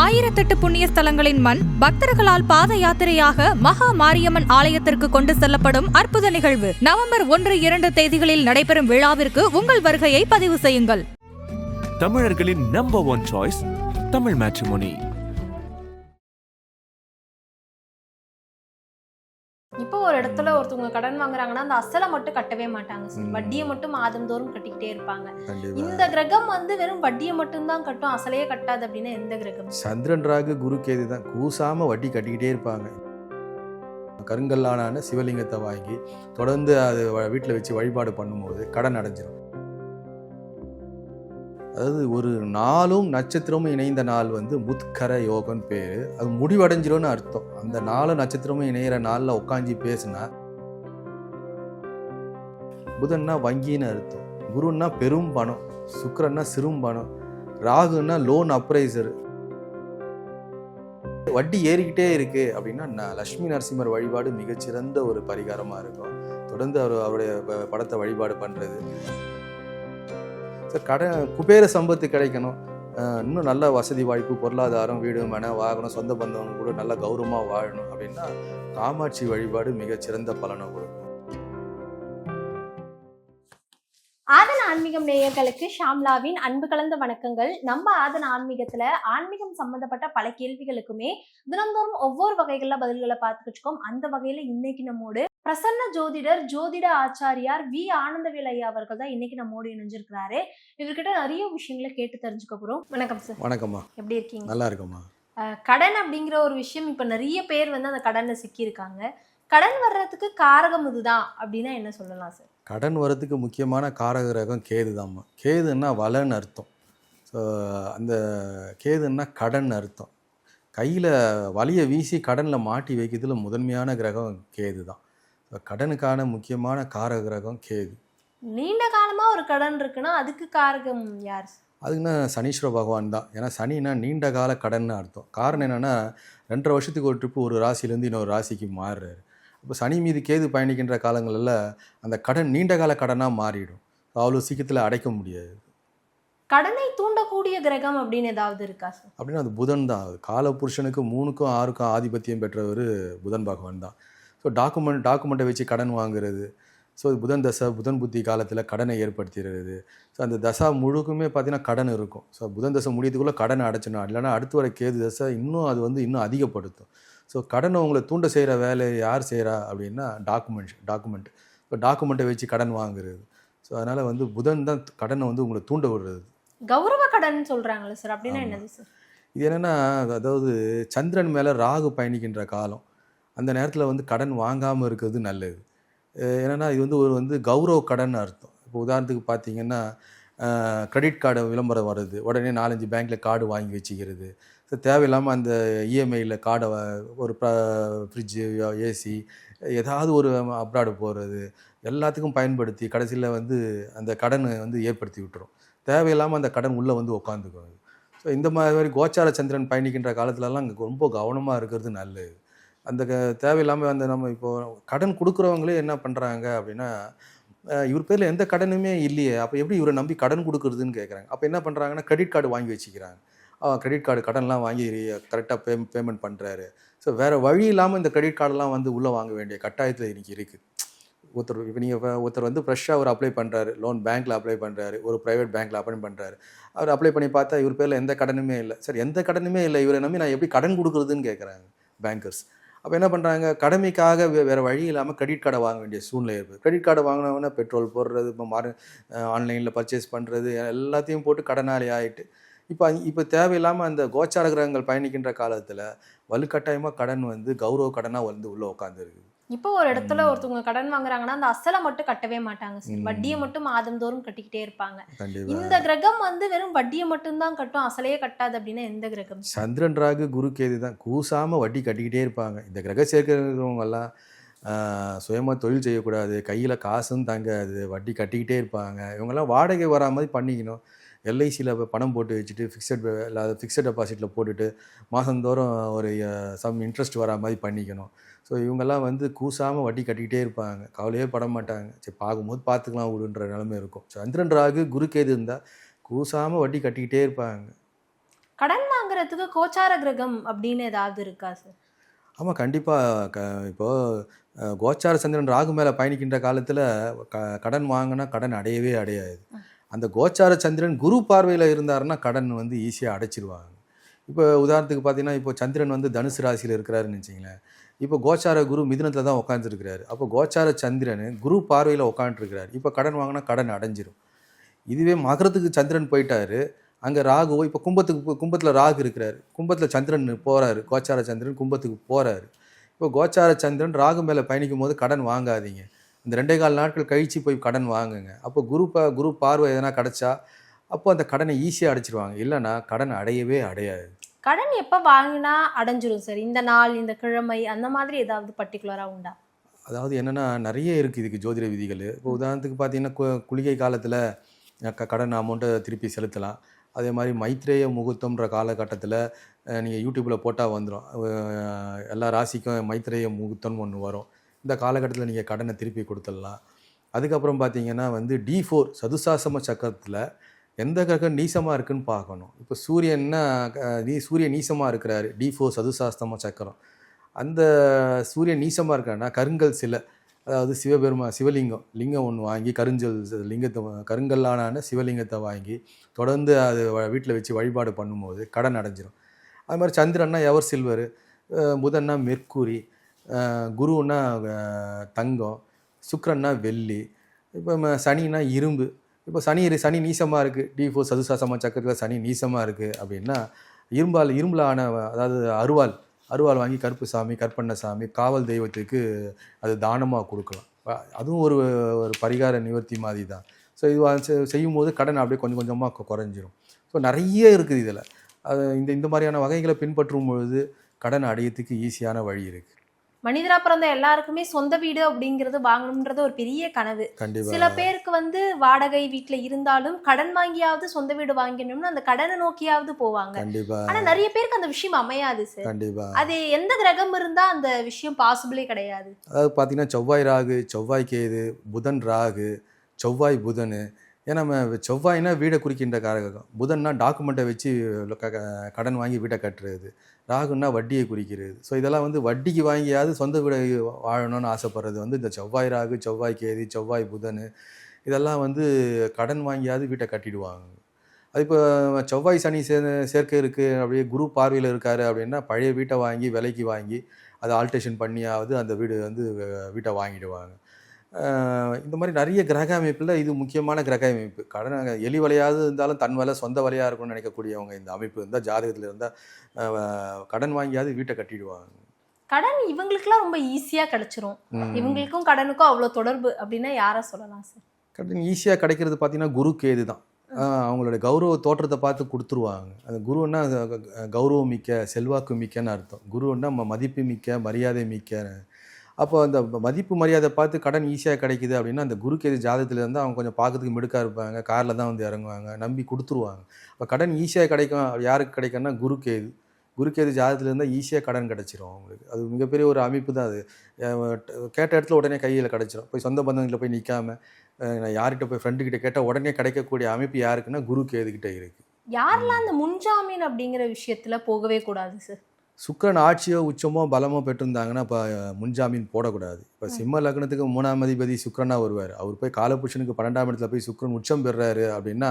ஆயிரத்தெட்டு புண்ணிய ஸ்தலங்களின் மண் பக்தர்களால் பாத யாத்திரையாக மகா மாரியம்மன் ஆலயத்திற்கு கொண்டு செல்லப்படும் அற்புத நிகழ்வு. நவம்பர் ஒன்று இரண்டு தேதிகளில் நடைபெறும் விழாவிற்கு உங்கள் வருகையை பதிவு செய்யுங்கள். தமிழர்களின் number one choice Tamil matrimony இடத்துல ஒருத்தவங்க கடன் வாங்குறாங்கன்னா அந்த அசலை மட்டும் கட்டவே மாட்டாங்க சார். வட்டியை மட்டும் மாதந்தோறும் கட்டிக்கிட்டே இருப்பாங்க. இந்த கிரகம் வந்து வெறும் வட்டியை மட்டும் தான் கட்டும் அசலையே கட்டாது அப்படின்னா எந்த கிரகம்? சந்திரன் ராகு குரு கேது தான். கூசாம வட்டி கட்டிக்கிட்டே இருப்பாங்க. கருங்கல்லான சிவலிங்கத்தை வாங்கி தொடர்ந்து அது வீட்டில் வச்சு வழிபாடு பண்ணும்போது கடன் அடைஞ்சிரும். அதாவது ஒரு நாளும் நட்சத்திரமும் இணைந்த நாள் வந்து முத்கர யோகம்னு பேர். அது முடிவடைஞ்சிரும்னு அர்த்தம். அந்த நாளும் நட்சத்திரமும் இணையிற நாளில் உட்காந்து பேசுனா புதன்னா வங்கின்னு அர்த்தம். குருன்னா பெரும் பணம். சுக்கரன்னா சிறும் பணம். ராகுன்னா லோன் அப்ரைசர் வட்டி ஏறிக்கிட்டே இருக்கு அப்படின்னா ந- லட்சுமி நரசிம்மர் வழிபாடு மிகச்சிறந்த ஒரு பரிகாரமாக இருக்கும். தொடர்ந்து அவர் அவருடைய ப- படத்தை வழிபாடு பண்ணுறது சார் குபேர சம்பத்து கிடைக்கணும். இன்னும் நல்ல வசதி வாய்ப்பு பொருளாதாரம் வீடு மன வாகனம் சொந்த பந்தவங்க கூட நல்ல கௌரவமாக வாழணும் அப்படின்னா காமாட்சி வழிபாடு மிகச்சிறந்த பலனை கொடுக்கும். ஆதன ஆன்மீகம் நேயர்களுக்கு ஷாம்லாவின் அன்பு கலந்த வணக்கங்கள். நம்ம ஆதன ஆன்மீகத்துல ஆன்மீகம் சம்பந்தப்பட்ட பல கேள்விகளுக்குமே தினந்தோறும் ஒவ்வொரு வகைகள்ல பதில்களை பார்த்துக்கிட்டு இருக்கோம். அந்த வகையில இன்னைக்கு நம்மோடு பிரசன்ன ஜோதிடர் ஜோதிட ஆச்சாரியார் வி. ஆனந்தவேல் ஐயா அவர்கள் தான் இன்னைக்கு நம்மோடு இணைஞ்சிருக்கிறாரு. இவர்கிட்ட நிறைய விஷயங்களை கேட்டு தெரிஞ்சுக்க போறோம். வணக்கம் சார் வணக்கம்மா. எப்படி இருக்கீங்க? நல்லா இருக்கும்மா. கடன் அப்படிங்கிற ஒரு விஷயம் இப்ப நிறைய பேர் வந்து அந்த கடன்ல சிக்கியிருக்காங்க. கடன் வர்றதுக்கு காரகம் இதுதான் அப்படின்னா என்ன சொல்லலாம் சார் கடன் வரதுக்கு முக்கியமான காரக கிரகம் கேது தாம்மா கேதுன்னா வலைன்னு அர்த்தம். ஸோ அந்த கேதுன்னா கடன் அர்த்தம். கையில் வலியை வீசி கடனில் மாட்டி வைக்கிறதுல முதன்மையான கிரகம் கேது தான் ஸோ கடனுக்கான முக்கியமான காரக கிரகம் கேது. நீண்ட காலமா ஒரு கடன் இருக்குன்னா அதுக்கு காரகம் யார்? அதுக்குன்னா சனீஸ்வர பகவான் தான். ஏன்னா சனினா நீண்ட கால கடன்னு அர்த்தம். காரணம் என்னென்னா ரெண்டரை வருஷத்துக்கு ஒரு ட்ரிப்பு ஒரு ராசிலேருந்து இன்னொரு ராசிக்கு மாறுறாரு. அப்போ சனி மீது கேது பயணிக்கின்ற காலங்களில் அந்த கடன் நீண்ட கால கடனாக மாறிடும். அவ்வளோ சீக்கிரத்தில் அடைக்க முடியாது. கடனை தூண்டக்கூடிய கிரகம் அப்படின்னு ஏதாவது இருக்கா சார்? அப்படின்னா அது புதன் தான். கால புருஷனுக்கு மூணுக்கும் ஆறுக்கும் ஆதிபத்தியம் பெற்றவர் புதன் பகவான் தான். ஸோ டாக்குமெண்ட் டாக்குமெண்ட்டை வச்சு கடன் வாங்குறது. ஸோ புதன் தசை புதன் புத்தி காலத்தில் கடனை ஏற்படுத்திடுறது. ஸோ அந்த தசா முழுக்குமே பார்த்தீங்கன்னா கடன் இருக்கும். ஸோ புதன் தசை முடியதுக்குள்ளே கடனை அடைச்சிடணும். இல்லைன்னா அடுத்து வர கேது தசை இன்னும் அது வந்து இன்னும் அதிகப்படுத்தும். ஸோ கடனை உங்களை தூண்ட செய்கிற வேலையை யார் செய்கிறா அப்படின்னா டாக்குமெண்ட் டாக்குமெண்ட் ஸோ டாக்குமெண்ட்டை வச்சு கடன் வாங்குறது. ஸோ அதனால் வந்து புதன் தான் கடனை வந்து உங்களை தூண்ட விடுறது. கௌரவ கடன் சொல்றாங்களே சார். அப்படின்னா. என்னது சார்? இது என்னென்னா அதாவது சந்திரன் மேலே ராகு பயணிக்கின்ற காலம். அந்த நேரத்தில் வந்து கடன் வாங்காமல் இருக்கிறது நல்லது. அஹ் இது வந்து ஒரு வந்து கௌரவ கடன் அர்த்தம். இப்போ உதாரணத்துக்கு பார்த்தீங்கன்னா கிரெடிட் கார்டு விளம்பரம் வருது. உடனே நாலஞ்சு பேங்க்கில் கார்டு வாங்கி வச்சுக்கிறது. ஸோ தேவையில்லாமல் அந்த இஎம்ஐயில் கார்டை ஒரு ஃப்ரிட்ஜு ஏசி ஏதாவது ஒரு அப்ராடு போகிறது எல்லாத்துக்கும் பயன்படுத்தி கடைசியில் வந்து அந்த கடனை வந்து ஏற்படுத்தி விட்டுரும். தேவையில்லாமல் அந்த கடன் உள்ளே வந்து உட்காந்துக்கும் ஸோ இந்த மாதிரி கோச்சார சந்திரன் பயணிக்கின்ற காலத்துலலாம் அங்கே ரொம்ப கவனமாக இருக்கிறது நல்லது. அந்த க தேவையில்லாமல் அந்த நம்ம இப்போது கடன் கொடுக்குறவங்களே என்ன பண்ணுறாங்க அப்படின்னா இவர் பேரில் எந்த கடனுமே இல்லையே. அப்போ எப்படி இவரை நம்பி கடன் கொடுக்குறதுன்னு கேட்குறாங்க அப்போ என்ன பண்ணுறாங்கன்னா கிரெடிட் கார்டு வாங்கி வச்சுக்கிறாங்க. கிரெடிட் கார்டு கடன்லாம் வாங்கி கரெக்டாக பே பேமெண்ட் பண்ணுறாரு ஸோ வேறு வழி இல்லாமல் இந்த கிரெடிட் கார்டெலாம் வந்து உள்ளே வாங்க வேண்டிய கட்டாயத்தில் இன்றைக்கி இருக்குது ஒருத்தர் இப்போ நீங்கள் ஒருத்தர் வந்து ஃப்ரெஷ்ஷாக ஒரு அப்ளை பண்ணுறாரு லோன் பேங்க்கில் அப்ளை பண்ணுறாரு ஒரு ப்ரைவேட் பேங்க்கில் அப்ளை பண்ணுறாரு அவர் அப்ளை பண்ணி பார்த்தா இவர் பேரில் எந்த கடனுமே இல்லை. சரி எந்த கடனுமே இல்லை. இவரை நம்பி நான் எப்படி கடன் கொடுக்குறதுன்னு கேட்குறாங்க பேங்கர்ஸ் அப்போ என்ன பண்ணுறாங்க கடமைக்காக வே- வேறு வழி இல்லாமல் கிரெடிட் கார்டை வாங்க வேண்டிய சூழ்நிலை இருக்குது கிரெடிட் கார்டை வாங்கினவொன்னே பெட்ரோல் போடுறது இப்போ மாறு ஆன்லைனில் பர்ச்சேஸ் பண்ணுறது எல்லாத்தையும் போட்டு கடனாளி ஆகிட்டு இப்போ இப்போ தேவையில்லாமல் அந்த கோச்சார கிரகங்கள் பயணிக்கின்ற காலத்தில் வலுக்கட்டாயமாக கடன் வந்து கௌரவ கடனாக வந்து உள்ளே உட்காந்துருக்குது இப்போ ஒரு இடத்துல. ஒருத்தவங்க கடன் வாங்குறாங்கன்னா அந்த அசலை மட்டும் கட்டவே மாட்டாங்க சார். வட்டியை மட்டும் மாதந்தோறும் கட்டிக்கிட்டே இருப்பாங்க. இந்த கிரகம் வந்து வெறும் வட்டியை மட்டும் தான் கட்டும் அசலையே கட்டாது அப்படின்னா எந்த கிரகம்? சந்திரன் ராகு குரு கேது தான். கூசாமல் வட்டி கட்டிக்கிட்டே இருப்பாங்க. இந்த கிரக சேர்க்கிறவங்கெல்லாம் சுயமாக தொழில் செய்யக்கூடாது. கையில் காசும் தங்காது. வட்டி கட்டிக்கிட்டே இருப்பாங்க. இவங்கெல்லாம் வாடகை வரா மாதிரி பண்ணிக்கணும். எல்ஐசியில் பணம் போட்டு வச்சுட்டு ஃபிக்ஸட் இல்லாத ஃபிக்ஸட் டெபாசிட்டில் போட்டுட்டு மாதந்தோறும் ஒரு சம் இன்ட்ரெஸ்ட் வரா மாதிரி பண்ணிக்கணும். ஸோ இவங்கெல்லாம் வந்து கூசாமல் வட்டி கட்டிக்கிட்டே இருப்பாங்க. கவலையே பட மாட்டாங்க. சரி பார்க்கும்போது பார்த்துக்கலாம் விடுன்ற நிலைமை இருக்கும். சந்திரன் ராகு குரு கேது இருந்தால் கூசாமல் வட்டி கட்டிக்கிட்டே இருப்பாங்க. கடன் வாங்குறதுக்கு கோச்சார கிரகம் அப்படின்னு ஏதாவது இருக்கா சார்? ஆமாம் கண்டிப்பாக க இப்போ அஹ், கோச்சார சந்திரன் ராகு மேலே பயணிக்கின்ற காலத்தில் க கடன் வாங்கினா கடன் அடையவே அடையாது. அந்த கோச்சார சந்திரன் குரு பார்வையில் இருந்தாருன்னா கடன் வந்து ஈஸியாக அடைச்சிருவாங்க. இப்போ உதாரணத்துக்கு பார்த்தீங்கன்னா இப்போ சந்திரன் வந்து தனுசு ராசியில் இருக்கிறாருன்னு வச்சிங்களேன் இப்போ கோச்சார குரு மிதினத்தில் தான் உட்காந்துருக்கிறாரு அப்போ கோச்சார சந்திரன் குரு பார்வையில் உட்காந்துருக்கிறாரு இப்போ கடன் வாங்கினா கடன் அடைஞ்சிரும். இதுவே மகரத்துக்கு சந்திரன் போயிட்டாரு. அங்கே ராகுவோ இப்போ கும்பத்துக்கு கும்பத்தில் ராகு இருக்கிறாரு. கும்பத்தில் சந்திரன் போகிறாரு கோச்சார சந்திரன் கும்பத்துக்கு போகிறாரு இப்போ கோச்சார சந்திரன் ராகு மேலே பயணிக்கும் போது கடன் வாங்காதீங்க. இந்த ரெண்டே கால் நாட்கள் கழித்து போய் கடன் வாங்குங்க. அப்போ குரு பா குரு பார்வை எதனா கிடச்சா அப்போ அந்த கடனை ஈஸியாக அடைச்சிருவாங்க. இல்லைன்னா கடன் அடையவே அடையாது. கடன் எப்ப வாங்கினா அடைஞ்சிரும் சார்? இந்த நாள் இந்த கிழமை அந்த மாதிரி ஏதாவது பர்டிகுலரா உண்டா? அதாவது என்னென்னா நிறைய இருக்குது இதுக்கு ஜோதிட விதிகள். இப்போ உதாரணத்துக்கு பார்த்தீங்கன்னா குளிகை காலத்தில் க கடன் அமௌண்ட்டை திருப்பி செலுத்தலாம். அதே மாதிரி மைத்ரேய முகூர்த்தம்ன்ற காலகட்டத்தில் நீங்கள் யூடியூப்பில் போட்டால் வந்துடும் எல்லா ராசிக்கும் மைத்ரேய முகூர்த்தம்னு ஒன்று வரும். இந்த காலகட்டத்தில் நீங்கள் கடனை திருப்பி கொடுத்துடலாம். அதுக்கப்புறம் பார்த்தீங்கன்னா வந்து டி ஃபோர் சதுசாசம சக்கரத்தில் எந்த கிரகம் நீசமாக இருக்குன்னு பார்க்கணும். இப்போ சூரியன்னா நீ சூரியன் நீசமாக இருக்கிறாரு. டி ஃபோர் சதுசாஸ்தம சக்கரம். அந்த சூரியன் நீசமாக இருக்கான்னா கருங்கல் சிலை அதாவது சிவபெருமா சிவலிங்கம் லிங்கம் ஒன்று வாங்கி கருஞ்சல் லிங்கத்தை கருங்கல்லான சிவலிங்கத்தை வாங்கி தொடர்ந்து அது வீட்டில் வச்சு வழிபாடு பண்ணும்போது கடன் அடைஞ்சிரும். அது மாதிரி சந்திரன்னா எவர் சில்வர் புதன்னா மெர்க்குரி குருன்னா தங்கம் சுக்கரன்னா வெள்ளி இப்போ சனின்னா இரும்பு. இப்போ சனி சனி நீசமாக இருக்குது டி ஃபோர் சதுசாசம சக்கரத்தில் சனி நீசமாக இருக்குது அப்படின்னா இரும்பால் இரும்பில் ஆன அதாவது அருவாள் அருவாள் வாங்கி கருப்பு சாமி கற்பண்ண சாமி காவல் தெய்வத்துக்கு அது தானமாக கொடுக்கலாம். அதுவும் ஒரு ஒரு பரிகார நிவர்த்தி மாதிரி தான். ஸோ இது செ- செய்யும் போது கடன் அப்படியே கொஞ்சம் கொஞ்சமாக குறைஞ்சிரும். ஸோ நிறைய இருக்குது இதில். அது இந்த இந்த மாதிரியான வகைகளை பின்பற்றும் பொழுது கடன் அடையத்துக்கு ஈஸியான வழி இருக்குது மனிதரா பிறந்த எல்லாருக்குமே சொந்த வீடு அப்படிங்கறது வாங்கணும்ன்றது ஒரு பெரிய கனவு. சில பேருக்கு வந்து வாடகை வீட்ல இருந்தாலும் கடன் வாங்கியாவது சொந்த வீடு வாங்கினோம்னு அந்த கடனை நோக்கியாவது போவாங்க. ஆனா நிறைய பேருக்கு அந்த விஷயம் அமையாது சார். அது எந்த கிரகம் இருந்தா அந்த விஷயம் பாசிபிளே கிடையாது. அதாவது பார்த்தீங்கன்னா செவ்வாய் ராகு செவ்வாய் கேது புதன் ராகு செவ்வாய் புதன் ஏன்னா நம்ம செவ்வாய்னா வீடை குறிக்கின்ற காரகம் புதன்னா டாக்குமெண்ட்டை வச்சு க- கடன் வாங்கி வீட்டை கட்டுறது. ராகுன்னா வட்டியை குறிக்கிறது. ஸோ இதெல்லாம் வந்து வட்டிக்கு வாங்கியாவது சொந்த வீடு வாழணும்னு ஆசைப்படுறது வந்து இந்த செவ்வாய் ராகு செவ்வாய் கேதி செவ்வாய் புதன் இதெல்லாம் வந்து கடன் வாங்கியாவது வீட்டை கட்டிடுவாங்க. அது இப்போ செவ்வாய் சனி சே சேர்க்கை இருக்குது அப்படியே குரு பார்வையில் இருக்காரு அப்படின்னா பழைய வீட்டை வாங்கி விலைக்கு வாங்கி அதை ஆல்ட்ரேஷன் பண்ணியாவது அந்த வீடு வந்து வீட்டை வாங்கிடுவாங்க. இந்த மாதிரி நிறைய கிரக அமைப்பில் இது முக்கியமான கிரக அமைப்பு. கடன் எலி வலையாவது இருந்தாலும் தன் வலை சொந்த வலையாக இருக்கும்னு நினைக்கக்கூடியவங்க இந்த அமைப்பு இருந்தால் ஜாதகத்தில் இருந்தால் கடன் வாங்கியாவது வீட்டை கட்டிடுவாங்க. கடன் இவங்களுக்குலாம் ரொம்ப ஈஸியா கிடைச்சிரும். இவங்களுக்கும் கடனுக்கும் அவ்வளவு தொடர்பு அப்படின்னா யார சொல்லலாம் சார்? கடன் ஈஸியாக கிடைக்கிறது பார்த்தீங்கன்னா குரு கேது தான். ஆஹ் அவங்களோட கௌரவ தோற்றத்தை பார்த்து கொடுத்துருவாங்க. அந்த குருன்னா கௌரவம் மிக்க செல்வாக்கு மிக்கன்னு அர்த்தம். குருன்னா மதிப்பு மிக்க மரியாதை மிக்க அப்போ அந்த மதிப்பு மரியாதை பார்த்து கடன் ஈஸியாக கிடைக்குது அப்படின்னா அந்த குரு கேது ஜாதகத்தில் இருந்து அவங்க கொஞ்சம் பார்க்கறதுக்கு மிடுக்காக இருப்பாங்க. காரில் தான் வந்து இறங்குவாங்க. நம்பி கொடுத்துருவாங்க. அப்போ கடன் ஈஸியாக கிடைக்கும் யாருக்கு கிடைக்கும்னா குரு கேது. ஜாதகத்தில் இருந்தால் ஈஸியாக கடன் கிடச்சிரும் அவங்களுக்கு. அது மிகப்பெரிய ஒரு அமைப்பு தான் அது. கேட்ட இடத்துல உடனே கையில் கிடச்சிரும். போய் சொந்த பந்தங்களில் போய் நிற்காம நான் யார்கிட்ட போய் ஃப்ரெண்டுக்கிட்ட கேட்டால் உடனே கிடைக்கக்கூடிய அமைப்பு யாருக்குன்னா குரு இருக்குது யாரெல்லாம் அந்த முன்ஜாமீன் அப்படிங்கிற விஷயத்தில் போகவே கூடாது சார் சுக்கிரன் ஆட்சியோ உச்சமோ பலமோ பெற்றிருந்தாங்கன்னா இப்போ முன்ஜாமீன் போடக்கூடாது. இப்போ சிம்ம லக்னத்துக்கு மூணாம் அதிபதி சுக்கிரனா வருவார். அவர் போய் காலபுருஷனுக்கு பன்னெண்டாம் இடத்துல போய் சுக்கிரன் உச்சம் பெறுறாரு அப்படின்னா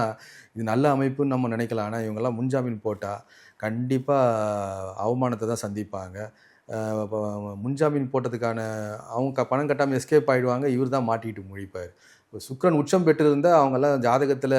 இது நல்ல அமைப்புன்னு நம்ம நினைக்கலாம். ஆனால் இவங்கெல்லாம் முன்ஜாமீன் போட்டால் கண்டிப்பாக அவமானத்தை தான் சந்திப்பாங்க. முன்ஜாமீன் போட்டதுக்கான அவங்க க- பணம் கட்டாமல் எஸ்கேப் ஆகிடுவாங்க இவர் தான் மாட்டிட்டு முழிப்பார். இப்போ சுக்கிரன் உச்சம் பெற்றிருந்தால் அவங்கெல்லாம் ஜாதகத்தில்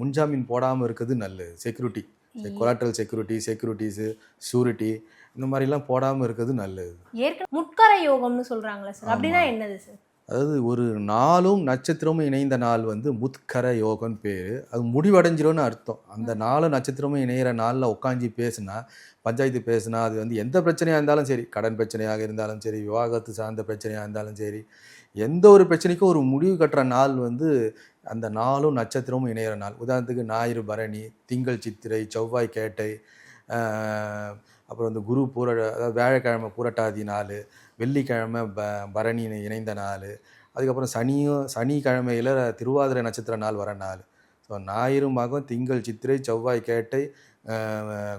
முன்ஜாமீன் போடாமல் இருக்கிறது நல்லது. Security collateral security securities surety இந்த மாதிரிலாம் போடாமல் இருக்கிறது நல்லது. ஏற்கனவே முட்கரை யோகம்னு சொல்றாங்களே சார். அப்படின்னா. என்னது சார்? அதாவது ஒரு நாளும் நட்சத்திரமும் இணைந்த நாள் வந்து முத்கர யோகம்னு பேர். அது முடிவடைஞ்சிரும்னு அர்த்தம். அந்த நாளும் நட்சத்திரமும் இணையிற நாளில் உட்காந்து பேசுனா பஞ்சாயத்து பேசுனா அது வந்து எந்த பிரச்சனையாக இருந்தாலும் சரி கடன் பிரச்சனையாக இருந்தாலும் சரி விவாகரத்து சார்ந்த பிரச்சனையாக இருந்தாலும் சரி எந்த ஒரு பிரச்சனைக்கும் ஒரு முடிவு கட்டுற நாள் வந்து அந்த நாளும் நட்சத்திரமும் இணையிற நாள். உதாரணத்துக்கு ஞாயிறு பரணி திங்கள் சித்திரை செவ்வாய் கேட்டை அப்புறம் வந்து குரு பூர அதாவது வியாழக்கிழமை பூரட்டாதி நாள் வெள்ளிக்கிழமை ப பரணி இணைந்த நாள் அதுக்கப்புறம் சனியும் சனிக்கிழமையில் திருவாதிரை நட்சத்திர நாள் வர நாள். ஸோ ஞாயிறு மகம் திங்கள் சித்திரை செவ்வாய் கேட்டை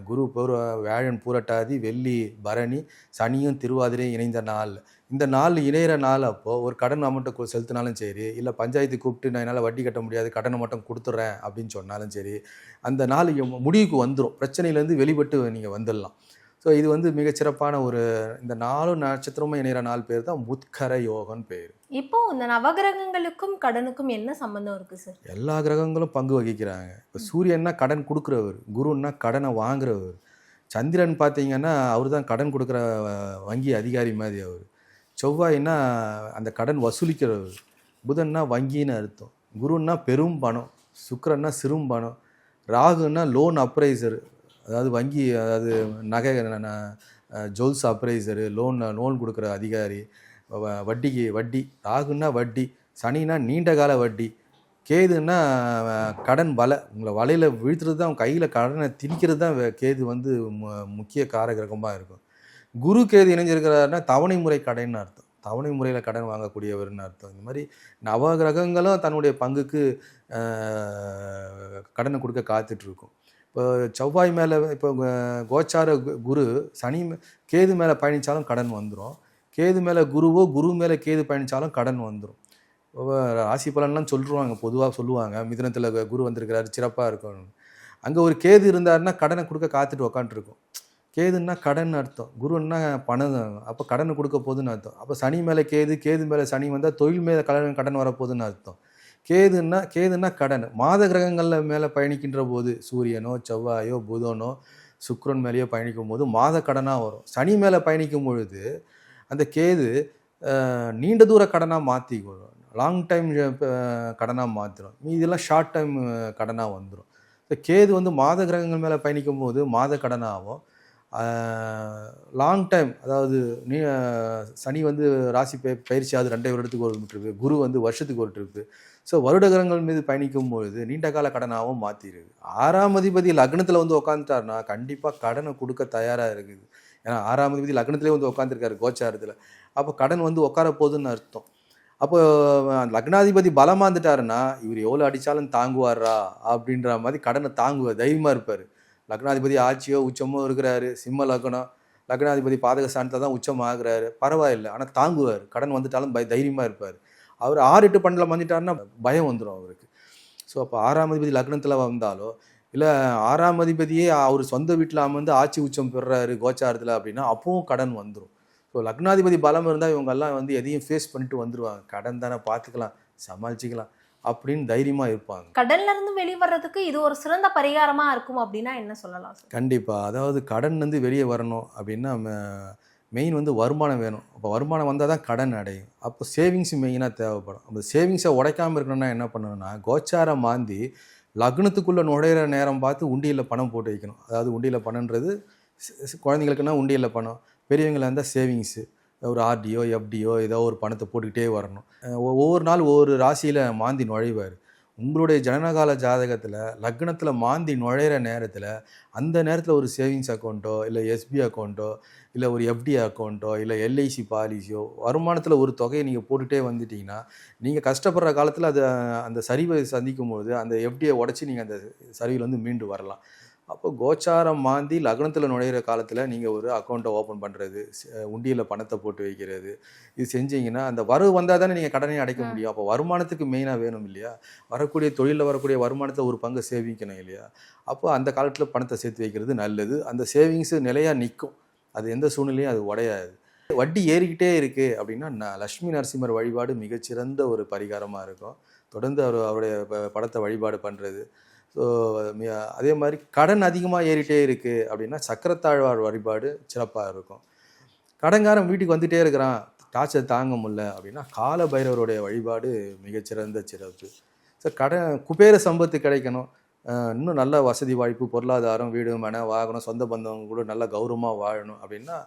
குரு பூர வியாழன் பூரட்டாதி வெள்ளி பரணி சனியும் திருவாதிரையும் இணைந்த நாள். இந்த நாள் இணையிற நாள் அப்போது ஒரு கடன் அமௌண்ட்டை செலுத்தினாலும் சரி இல்லை பஞ்சாயத்து கூப்பிட்டு நான் என்னால் வட்டி கட்ட முடியாது கடனை மட்டும் கொடுத்துட்றேன் அப்படின்னு சொன்னாலும் சரி அந்த நாள் முடிவுக்கு வந்துடும் பிரச்சனையிலேருந்து வெளிப்பட்டு நீங்கள் வந்துடலாம். ஸோ இது வந்து மிகச்சிறப்பான ஒரு இந்த நாலும் நட்சத்திரமும் இணையிற நாள் பேர் தான் முத்கர யோகம்னு பேர். இப்போ இந்த நவகிரகங்களுக்கும் கடனுக்கும் என்ன சம்பந்தம் இருக்கு சார் எல்லா கிரகங்களும் பங்கு வகிக்கிறாங்க. இப்போ சூரியன்னா கடன் கொடுக்குறவர் குருன்னா கடனை வாங்குறவர் சந்திரன் பார்த்தீங்கன்னா அவர் தான் கடன் கொடுக்குற வங்கி அதிகாரி மாதிரி அவர். செவ்வாய்னா அந்த கடன் வசூலிக்கிற புதன்னா வங்கின்னு அர்த்தம். குருன்னா பெரும் பணம் சுக்கரன்னா சிறும் பணம் ராகுன்னா லோன் அப்ரைசர் அதாவது வங்கி அதாவது நகை ஜுவல்ஸ் அப்ரைசரு லோன் லோன் கொடுக்குற அதிகாரி வ- வட்டிக்கு வட்டி ராகுன்னா வட்டி சனினா நீண்ட கால வட்டி கேதுன்னா கடன் வலை உங்களை வலையில் வீழ்த்துறது தான் கையில் கடனை திணிக்கிறது தான் கேது வந்து மு- முக்கிய காரகிரகமாக இருக்கும். குரு கேது இணைஞ்சிருக்கிறாருன்னா தவணை முறை கடைன்னு அர்த்தம். தவணை முறையில் கடன் வாங்கக்கூடியவர்னு அர்த்தம். இந்த மாதிரி நவகிரகங்களும் தன்னுடைய பங்குக்கு கடனை கொடுக்க காத்துட்ருக்கும். இப்போ செவ்வாய் மேலே இப்போ கோச்சார கு- குரு சனி மே- கேது மேலே பயணித்தாலும் கடன் வந்துடும் கேது மேலே குருவோ குரு மேலே கேது பயணித்தாலும் கடன் வந்துடும் ராசி பலன்லாம் சொல்லிருவாங்க பொதுவாக சொல்லுவாங்க. மிதனத்தில் குரு வந்திருக்கிறாரு சிறப்பாக இருக்கும் அங்கே ஒரு கேது இருந்தாருன்னா கடனை கொடுக்க காத்துட்டு உக்காண்ட்ருக்கும். கேதுன்னா கடன் அர்த்தம். குருன்னா பணம் அப்போ கடன் கொடுக்க போகுதுன்னு அர்த்தம். அப்போ சனி மேலே கேது கேது மேலே சனி வந்தால் தொழில் மேலே கடன் கடன் வரப்போகுதுன்னு அர்த்தம். கேதுன்னா கேதுன்னா கடன். மாத கிரகங்களில் மேலே பயணிக்கின்ற போது சூரியனோ செவ்வாயோ புதனோ சுக்ரன் மேலேயோ பயணிக்கும் போது மாத கடனாக வரும். சனி மேலே பயணிக்கும் பொழுது அந்த கேது நீண்ட தூர கடனாக மாற்றிக்கொள்ளும் லாங் டைம் கடனாக மாற்றிடும் மீதெல்லாம் ஷார்ட் டைம் கடனாக வந்துடும் இந்த கேது வந்து மாத கிரகங்கள் மேலே பயணிக்கும் போது மாத கடனாகும். லாங் டைம் அதாவது நீ சனி வந்து ராசி பய பயிற்சி அது ரெண்டே வருடத்துக்கு ஒரு ட்ரிப்பு குரு வந்து வருஷத்துக்கு ஒரு ட்ரிப்பு ஸோ வருட கிரகங்கள் மீது பயணிக்கும் பொழுது நீண்ட கால கடனாகவும் மாற்றிருக்கு ஆறாம் அதிபதி லக்னத்தில் வந்து உட்காந்துட்டாருன்னா கண்டிப்பாக கடனை கொடுக்க தயாராக இருக்குது. ஏன்னா ஆறாம் அதிபதி லக்னத்திலே வந்து உட்காந்துருக்காரு கோச்சாரத்தில். அப்போ கடன் வந்து உட்கார போகுதுன்னு அர்த்தம். அப்போ லக்னாதிபதி பலமாக இருந்துட்டாருன்னா இவர் எவ்வளோ அடித்தாலும் தாங்குவாரா அப்படின்ற மாதிரி கடனை தாங்குவார் தைரியமாக இருப்பார். லக்னாதிபதி ஆட்சியோ உச்சமோ இருக்கிறாரு சிம்ம லக்னம் லக்னாதிபதி பாதக ஸ்தானத்தில் தான் உச்சம் ஆகுறாரு பரவாயில்லை. ஆனால் தாங்குவார். கடன் வந்துட்டாலும் பய தைரியமாக இருப்பார். அவர் ஆறு எட்டு பண்டில் வந்துட்டாருன்னா பயம் வந்துடும் அவருக்கு. ஸோ அப்போ ஆறாம் அதிபதி லக்னத்தில் வந்தாலோ இல்லை ஆறாம் அதிபதியே அவர் சொந்த வீட்டில் அமர்ந்து ஆட்சி உச்சம் பெறுறாரு கோச்சாரத்தில் அப்படின்னா அப்பவும் கடன் வந்துடும் ஸோ லக்னாதிபதி பலம் இருந்தால் இவங்கெல்லாம் வந்து எதையும் ஃபேஸ் பண்ணிட்டு வந்துடுவாங்க கடன் தானே பார்த்துக்கலாம். சமாளிச்சிக்கலாம். அப்படின்னு தைரியமாக இருப்பாங்க. கடன்ல இருந்து வெளிவரதுக்கு இது ஒரு சிறந்த பரிகாரமா இருக்கும் அப்படின்னா என்ன சொல்லலாம் சார்? கண்டிப்பாக அதாவது கடன் வந்து வெளியே வரணும் அப்படின்னா மெயின் வந்து வருமானம் வேணும். அப்போ வருமானம் வந்தால் தான் கடன் அடையும். அப்போ சேவிங்ஸ் மெயினாக தேவைப்படும். அந்த சேவிங்ஸை உடைக்காமல் இருக்கணும்னா என்ன பண்ணணும்னா கோச்சாரம் மாந்தி லக்னத்துக்குள்ளே நுழையிற நேரம் பார்த்து உண்டியலில் பணம் போட்டு வைக்கணும். அதாவது உண்டியலில் பணன்றது குழந்தைங்களுக்குன்னா உண்டியலில் பணம். பெரியவங்களா இருந்தால் சேவிங்ஸு ஒரு ஆர்டியோ எஃப்டியோ ஏதோ ஒரு பணத்தை போட்டுக்கிட்டே வரணும். ஒ- ஒவ்வொரு நாள் ஒவ்வொரு ராசியில் மாந்தி நுழைவார். உங்களுடைய ஜனனகால ஜாதகத்தில் லக்னத்தில் மாந்தி நுழையிற நேரத்தில் அந்த நேரத்தில் ஒரு சேவிங்ஸ் அக்கௌண்ட்டோ இல்லை எஸ்பி அக்கௌண்ட்டோ இல்லை ஒரு எஃப்டி அக்கௌண்ட்டோ இல்லை எல்ஐசி பாலிசியோ வருமானத்தில் ஒரு தொகையை நீங்கள் போட்டுகிட்டே வந்துட்டீங்கன்னா நீங்கள் கஷ்டப்படுற காலத்தில் அது அந்த சரிவை சந்திக்கும் போது அந்த எஃப்டியை உடச்சி நீங்கள் அந்த சரிவிலேருந்து மீண்டு வரலாம். அப்போ கோச்சாரம் மாந்தி லக்னத்தில் நுழையிற காலத்தில் நீங்கள் ஒரு அக்கௌண்ட்டை ஓப்பன் பண்ணுறது உண்டியில் பணத்தை போட்டு வைக்கிறது இது செஞ்சீங்கன்னா அந்த வரவு வந்தால் தானே நீங்கள் கடனை அடைக்க. முடியும். அப்போ வருமானத்துக்கு மெயினாக வேணும் இல்லையா? வரக்கூடிய தொழிலில் வரக்கூடிய வருமானத்தை ஒரு பங்கு சேவிக்கணும் இல்லையா? அப்போ அந்த காலத்தில் பணத்தை சேர்த்து வைக்கிறது நல்லது. அந்த சேவிங்ஸு நிலையாக நிற்கும் அது எந்த சூழ்நிலையும் அது உடையாது. வட்டி ஏறிக்கிட்டே இருக்குது அப்படின்னா ந- லட்சுமி நரசிம்மர் வழிபாடு மிகச்சிறந்த ஒரு பரிகாரமாக இருக்கும். தொடர்ந்து அவர் அவருடைய படத்தை வழிபாடு பண்ணுறது அதே மாதிரி கடன் அதிகமாக ஏறிட்டே இருக்குது அப்படின்னா சக்கரத்தாழ்வார் வழிபாடு சிறப்பாக இருக்கும். கடன்காரன் வீட்டுக்கு வந்துட்டே இருக்கிறான் டார்ச்சர் தாங்க முடியல அப்படின்னா கால பைரவருடைய வழிபாடு மிகச்சிறந்த சிறப்பு. ஸோ கடன் குபேர சம்பத்து கிடைக்கணும். இன்னும் நல்ல வசதி வாய்ப்பு பொருளாதாரம் வீடு மன வாகனம் சொந்த பந்தவங்க கூட நல்ல கௌரவமாக வாழணும் அப்படின்னா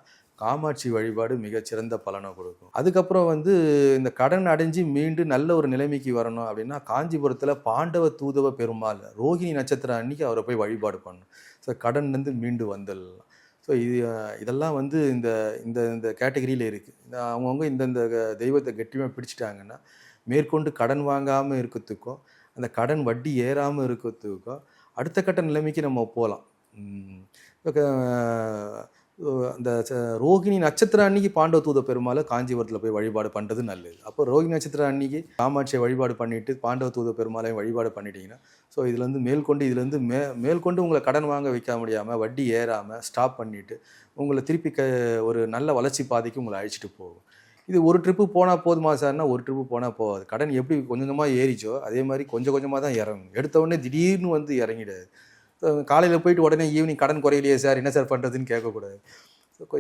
காமாட்சி வழிபாடு மிகச்சிறந்த பலனை கொடுக்கும். அதுக்கப்புறம் வந்து இந்த கடன் அடைஞ்சு மீண்டு நல்ல ஒரு நிலைமைக்கு வரணும் அப்படின்னா காஞ்சிபுரத்தில் பாண்டவ தூதவ பெருமாள் ரோஹிணி நட்சத்திரம் அன்னைக்கு அவரை போய் வழிபாடு பண்ணணும். ஸோ கடன்லேருந்து மீண்டு வந்துடலாம். ஸோ இது இதெல்லாம் வந்து இந்த இந்த இந்த கேட்டகரியில் இருக்குது இந்த அவங்கவுங்க இந்தந்த க- தெய்வத்தை கெட்டியமாக பிடிச்சிட்டாங்கன்னா மேற்கொண்டு கடன் வாங்காமல் இருக்கிறதுக்கும் அந்த கடன் வட்டி ஏறாமல் இருக்கிறதுக்கும் அடுத்த கட்ட நிலைமைக்கு நம்ம போகலாம். இப்போ அந்த ச- ரோகிணி நட்சத்திர அன்னைக்கு பாண்டவ தூத பெருமாளை காஞ்சிபுரத்தில் போய் வழிபாடு பண்ணுறது நல்லது. அப்போ ரோகிணி நட்சத்திரம் அன்னைக்கு காமாட்சியை வழிபாடு பண்ணிட்டு பாண்டவ தூத பெருமாளையும் வழிபாடு பண்ணிட்டீங்கன்னா ஸோ இதுலேருந்து மேற்கொண்டு இதுலேருந்து மே மேற்கொண்டு உங்களை கடன் வாங்க வைக்க முடியாமல் வட்டி ஏறாமல் ஸ்டாப் பண்ணிட்டு உங்களை திருப்பி க ஒரு நல்ல வளர்ச்சி பாதைக்கு உங்களை அழைச்சிட்டு போகும். இது ஒரு ட்ரிப்பு போனால் போதுமா சார்னா ஒரு ட்ரிப்பு போனால் போகாது. கடன் எப்படி கொஞ்சம் கொஞ்சமாக ஏறிச்சோ அதே மாதிரி கொஞ்சம் கொஞ்சமாக தான் இறங்கும். எடுத்த உடனே திடீர்னு வந்து இறங்கிடாது. காலையில் போயிட்டு உடனே ஈவினிங் கடன் குறையிலையே சார் என்ன சார் பண்ணுறதுன்னு கேட்கக்கூடாது.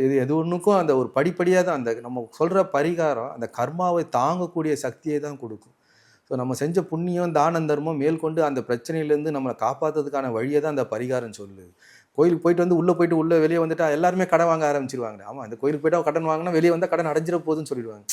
இது எது ஒன்றுக்கும் அந்த ஒரு படிப்படியாக தான் அந்த நம்ம சொல்கிற பரிகாரம் அந்த கர்மாவை தாங்கக்கூடிய சக்தியை தான் கொடுக்கும். ஸோ நம்ம செஞ்ச புண்ணியம் தான தர்மம் மேற்கொண்டு அந்த பிரச்சனையிலேருந்து நம்மளை காப்பாற்றுறதுக்கான வழியை தான் அந்த பரிகாரம் சொல்லுது. கோயிலுக்கு போயிட்டு வந்து உள்ளே போயிட்டு உள்ளே வெளியே வந்துட்டா எல்லாருமே கடன் வாங்க ஆரம்பிச்சிருவாங்க. ஆமாம் அந்த கோயிலுக்கு போயிட்டா கடன் வாங்கினா வெளியே வந்தால் கடன் அடைஞ்சிட போகுதுன்னு சொல்லிடுவாங்க.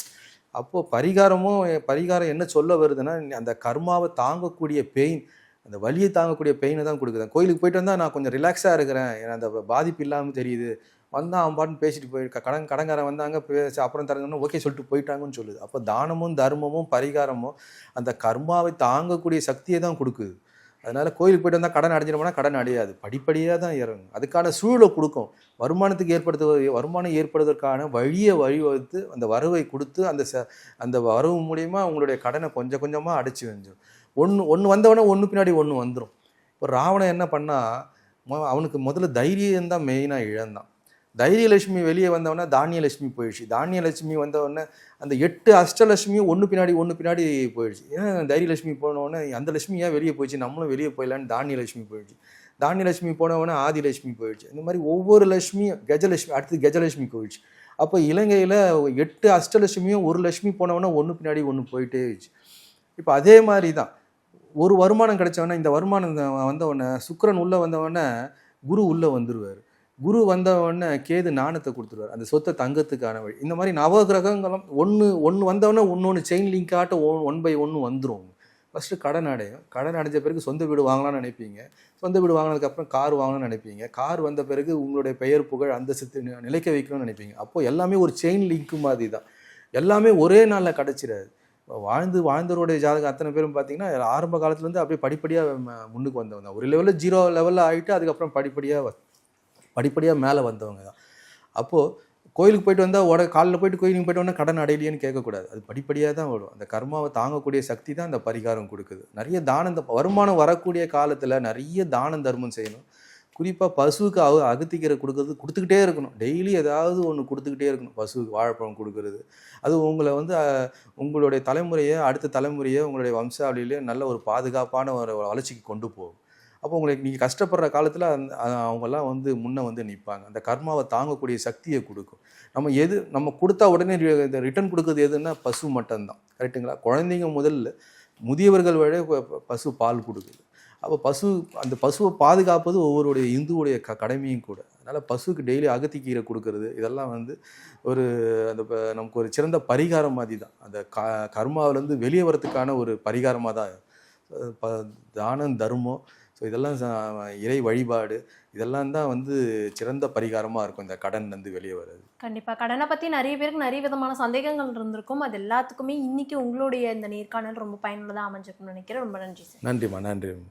அப்போது பரிகாரமும் பரிகாரம் என்ன சொல்ல வருதுன்னா அந்த கர்மாவை தாங்கக்கூடிய பெயின் அந்த வலியை தாங்கக்கூடிய பெயினை தான் கொடுக்குது. கோயிலுக்கு போயிட்டு வந்தால் நான் கொஞ்சம் ரிலாக்ஸாக இருக்கிறேன். ஏன்னா அந்த பாதிப்பு இல்லாமல் தெரியுது. வந்தால் அவன் பாட்டுன்னு பேசிட்டு போய் கடன் கடன்காரன் வந்தாங்க பேசி அப்புறம் தரங்கன்னு ஓகே சொல்லிட்டு போயிட்டாங்கன்னு சொல்லுது. அப்போ தானமும் தர்மமும் பரிகாரமும் அந்த கர்மாவை தாங்கக்கூடிய சக்தியை தான் கொடுக்குது. அதனால் கோயிலுக்கு போயிட்டு வந்தால் கடன் அடைஞ்சிருமோனா கடன் அடையாது. படிப்படியாக தான் இறங்கும். அதுக்கான சூழலை கொடுக்கும். வருமானத்துக்கு ஏற்படுத்து வருமானம் ஏற்படுவதற்கான வழியை வழிவகுத்து அந்த வரவை கொடுத்து அந்த ச அந்த வரவு மூலிமா உங்களுடைய கடனை கொஞ்சம் கொஞ்சமாக அடைச்சி வந்துடும் ஒன்று ஒன்று வந்தவொடனே ஒன்று பின்னாடி ஒன்று வந்துடும் இப்போ ராவணன் என்ன பண்ணால் அவனுக்கு முதல்ல தைரியம் தான் மெயினாக இழந்தான். தைரியலட்சுமி வெளியே வந்தவொடனே தானியலட்சுமி போயிடுச்சு. தானியலட்சுமி வந்தவொடனே அந்த எட்டு அஷ்டலட்சுமியும் ஒன்று பின்னாடி ஒன்று பின்னாடி போயிடுச்சு. ஏன் தைரியலட்சுமி போனவொடனே அந்த லட்சுமி ஏன் வெளியே போயிடுச்சு? நம்மளும் வெளியே போயிடலான்னு தானியலட்சுமி போயிடுச்சு. தானியலட்சுமி போனவொடனே ஆதிலட்சுமி போயிடுச்சு. இந்த மாதிரி ஒவ்வொரு லட்சுமியும் கஜலட்சுமி அடுத்து கஜலட்சுமி போயிடுச்சு. அப்போ இலங்கையில் எட்டு அஷ்டலட்சுமியும் ஒரு லட்சுமி போனவொடனே ஒன்று பின்னாடி ஒன்று போயிட்டே இருந்துச்சு. இப்போ அதே மாதிரி தான் ஒரு வருமானம் கிடைச்சவொடனே இந்த வருமானம் வந்தவொடனே சுக்கிரன் உள்ளே வந்தவொடனே குரு உள்ளே வந்துருவார். குரு வந்தவொடனே கேது நாணத்தை கொடுத்துருவார். அந்த சொத்தை தங்கத்துக்கான வழி. இந்த மாதிரி நவ கிரகங்களும் ஒன்று ஒன்று வந்தவொடனே ஒன்று செயின் லிங்க் ஆட்ட ஒன் பை ஒன்று வந்துடும் ஃபஸ்ட்டு கடன் அடையும். கடன் அடைஞ்ச பிறகு சொந்த வீடு வாங்கலாம்னு நினைப்பீங்க. சொந்த வீடு வாங்கினதுக்கப்புறம் கார் வாங்கணும்னு நினைப்பீங்க. கார் வந்த பிறகு உங்களுடைய பெயர் புகழ் அந்தஸ்து நி- நிலைக்க வைக்கணும்னு நினைப்பீங்க. அப்போது எல்லாமே ஒரு செயின் லிங்க் மாதிரி தான். எல்லாமே ஒரே நாளில் கிடச்சிடாது. வாழ்ந்து வாழ்ந்தவருடைய ஜாதகம் அத்தனை பேரும் பார்த்தீங்கன்னா ஆரம்ப காலத்துலேருந்து அப்படியே படிப்படியாக முன்னுக்கு வந்தவங்க. தான் ஒரு லெவலில் ஜீரோ லெவலில் ஆகிட்டு அதுக்கப்புறம் படிப்படியாக படிப்படியாக மேலே வந்தவங்க தான். அப்போது கோயிலுக்கு போயிட்டு வந்தால் உட காலில் போயிட்டு கோயிலுக்கு போயிட்டு வந்தால் கடன் அடையிலேன்னு கேட்கக்கூடாது. அது படிப்படியாக தான் வரும். அந்த கர்மாவை தாங்கக்கூடிய சக்தி தான் அந்த பரிகாரம் கொடுக்குது. நிறைய தானம் வருமானம் வரக்கூடிய காலத்தில் நிறைய தானம் தர்மம் செய்யணும். குறிப்பாக பசுவுக்கு அவு அகத்திக்கீரை கொடுக்கறது கொடுத்துக்கிட்டே இருக்கணும். டெய்லி ஏதாவது ஒன்று கொடுத்துக்கிட்டே இருக்கணும். பசுவுக்கு வாழைப்பழம் கொடுக்கறது. அது உங்களை வந்து உங்களுடைய தலைமுறையை அடுத்த தலைமுறையை உங்களுடைய வம்சாவளியிலே நல்ல ஒரு பாதுகாப்பான ஒரு வளர்ச்சிக்கு கொண்டு போகும். அப்போ உங்களுக்கு நீங்கள் கஷ்டப்படுற காலத்தில் அந்த அவங்கெல்லாம் வந்து முன்னே வந்து நிற்பாங்க அந்த கர்மாவை தாங்கக்கூடிய சக்தியை கொடுக்கும். நம்ம எது நம்ம கொடுத்தா உடனே ரிட்டர்ன் கொடுக்குறது எதுன்னா பசு மட்டும்தான். கரெக்ட்டுங்களா குழந்தைங்க முதல்ல முதியவர்கள் வழியே பசு பால் கொடுக்குது. அப்போ பசு அந்த பசுவை பாதுகாப்பது ஒவ்வொருடைய இந்துவுடைய க கடமையும் கூட. அதனால் பசுவுக்கு டெய்லி அகத்திக்கீரை கொடுக்கறது இதெல்லாம் வந்து ஒரு அந்த நமக்கு ஒரு சிறந்த பரிகாரம் மாதிரி தான் அந்த க கர்மாவிலேருந்து வெளியே வரதுக்கான ஒரு பரிகாரமாக தான் ப தானம் தர்மம் ஸோ இதெல்லாம் இறை வழிபாடு இதெல்லாம் தான் வந்து சிறந்த பரிகாரமாக இருக்கும் இந்த கடன் வந்து வெளியே வர்றது. கண்டிப்பா. கடனை பத்தி நிறைய பேருக்கு நிறைய விதமான சந்தேகங்கள் இருந்திருக்கும். அது எல்லாத்துக்குமே இன்னைக்கு உங்களுடைய இந்த நேர்காணல் ரொம்ப பயனுள்ளதா அமைஞ்சிருக்கும்னு நினைக்கிறேன். ரொம்ப நன்றி சார். நன்றிம்மா. நன்றிம்மா.